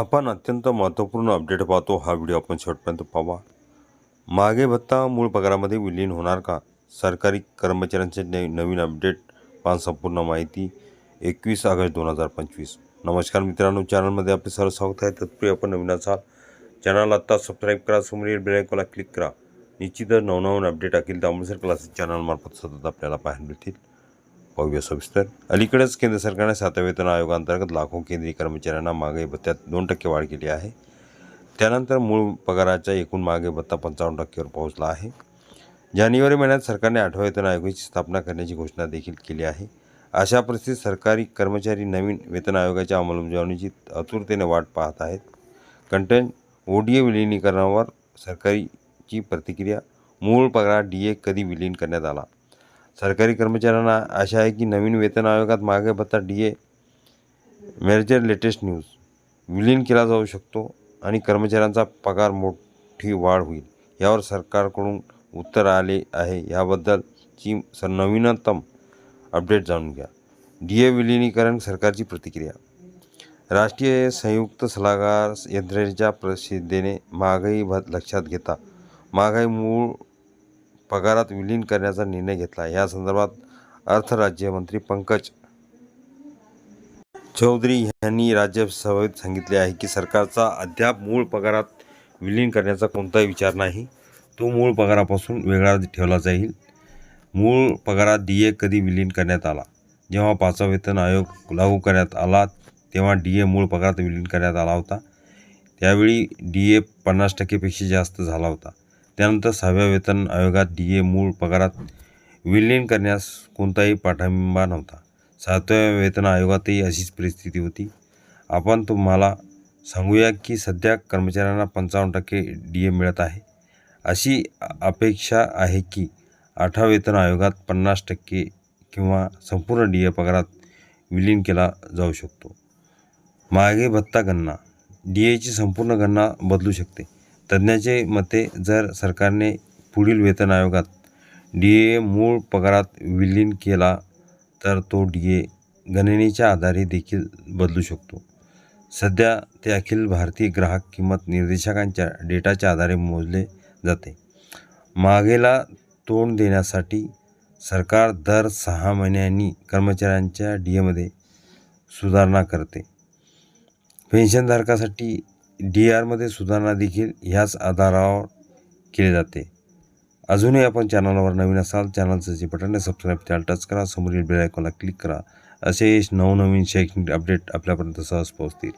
आपण अत्यंत महत्त्वपूर्ण अपडेट पाहतो. हा व्हिडिओ आपण शेवटपर्यंत पाहा मागे भत्ता मूळ पगारामध्ये विलीन होणार का? सरकारी कर्मचाऱ्यांचे नवीन अपडेट पान संपूर्ण माहिती एकवीस ऑगस्ट दोन हजार पंचवीस. नमस्कार मित्रांनो चॅनलमध्ये आपले सर्व स्वागत आहे. तत्पूर्वी आपण नवीन असाल चॅनल आत्ता सबस्क्राईब करा समोर बेलायकॉला क्लिक करा. निश्चितच नवनवीन अपडेट अखिल दामोदर क्लासेस चॅनलमार्फत सतत आपल्याला पाहायला मिळतील. पाहूया सविस्तर. अलीकडेच केंद्र सरकारने सातव्या वेतन आयोगांतर्गत लाखो केंद्रीय कर्मचाऱ्यांना मागे भत्त्यात दोन टक्के वाढ केली आहे. त्यानंतर मूळ पगाराच्या एकूण मागे भत्ता पंचावन्न टक्केवर पोहोचला आहे. जानेवारी महिन्यात सरकारने आठव्या वेतन आयोगाची स्थापना करण्याची घोषणा देखील केली आहे. अशा परिस्थितीत सरकारी कर्मचारी नवीन वेतन आयोगाच्या अंमलबजावणीची आतुरतेने वाट पाहत आहेत. कंटेंट ओ डी ए विलिनीकरणावर सरकारीची प्रतिक्रिया. मूळ पगार डी ए कधी विलीन करण्यात आला? सरकारी कर्मचाऱ्यांना आशा आहे की नवीन वेतन आयोगात मागे भत्ता D A manager latest news. विलीन केला जाऊ शकतो आणि कर्मचाऱ्यांचा पगार मोठी वाढ होईल. यावर सरकारकडून उत्तर आले आहे. याबद्दलची स नवीनतम अपडेट जाणून घ्या. डी ए विलिनीकरण सरकारची प्रतिक्रिया. राष्ट्रीय संयुक्त सल्लागार यंत्रणेच्या प्रसिद्धीने महागाई भत लक्षात घेता. महागाई मूळ पगारात विलीन करण्याचा निर्णय घेतला. या संदर्भात अर्थ राज्यमंत्री पंकज चौधरी यांनी राज्यसभेत सांगितले आहे की सरकारचा अद्याप मूळ पगारात विलीन करण्याचा कोणताही विचार नाही. तो मूळ पगारापासून वेगळा ठेवला जाईल. मूळ पगारात डी ए कधी विलीन करण्यात आला? जेव्हा पाचवा वेतन आयोग लागू करण्यात आला तेव्हा डी ए मूळ पगारात विलीन करण्यात आला होता. त्यावेळी डी ए पन्नास टक्केपेक्षा जास्त झाला होता. त्यानंतर सहाव्या वेतन आयोगात डी ए मूळ पगारात विलीन करण्यास कोणताही पाठिंबा नव्हता. सातव्या वेतन आयोगातही अशीच परिस्थिती होती. आपण तुम्हाला सांगूया की सध्या कर्मचाऱ्यांना पंचावन्न टक्के डी ए मिळत आहे. अशी अपेक्षा आहे की आठव्या वेतन आयोगात पन्नास टक्के किंवा संपूर्ण डी ए पगारात विलीन केला जाऊ शकतो. मागे भत्ता गणना. डी एची संपूर्ण गणना बदलू शकते. तज्ज्ञाचे मते जर सरकारने पुढील वेतन आयोगात डी ए मूळ पगारात विलीन केला तर तो डी ए गणनेच्या आधारे देखील बदलू शकतो. सध्या ते अखिल भारतीय ग्राहक किंमत निर्देशकांच्या डेटाच्या आधारे मोजले जाते. मागेला तोंड देण्यासाठी सरकार दर सहा महिन्यांनी कर्मचाऱ्यांच्या डी एमध्ये सुधारणा करते. पेन्शनधारकासाठी डी आरमध्ये सुधारणा देखील ह्याच आधारावर केली जाते. अजूनही आपण चॅनलवर नवीन असाल चॅनलचं जे बटन आहे सबस्क्राईब त्याला टच करा समोरील बेल आयकॉनला क्लिक करा. असे नवनवीन शैक्षणिक अपडेट आपल्यापर्यंत सहज पोहोचतील.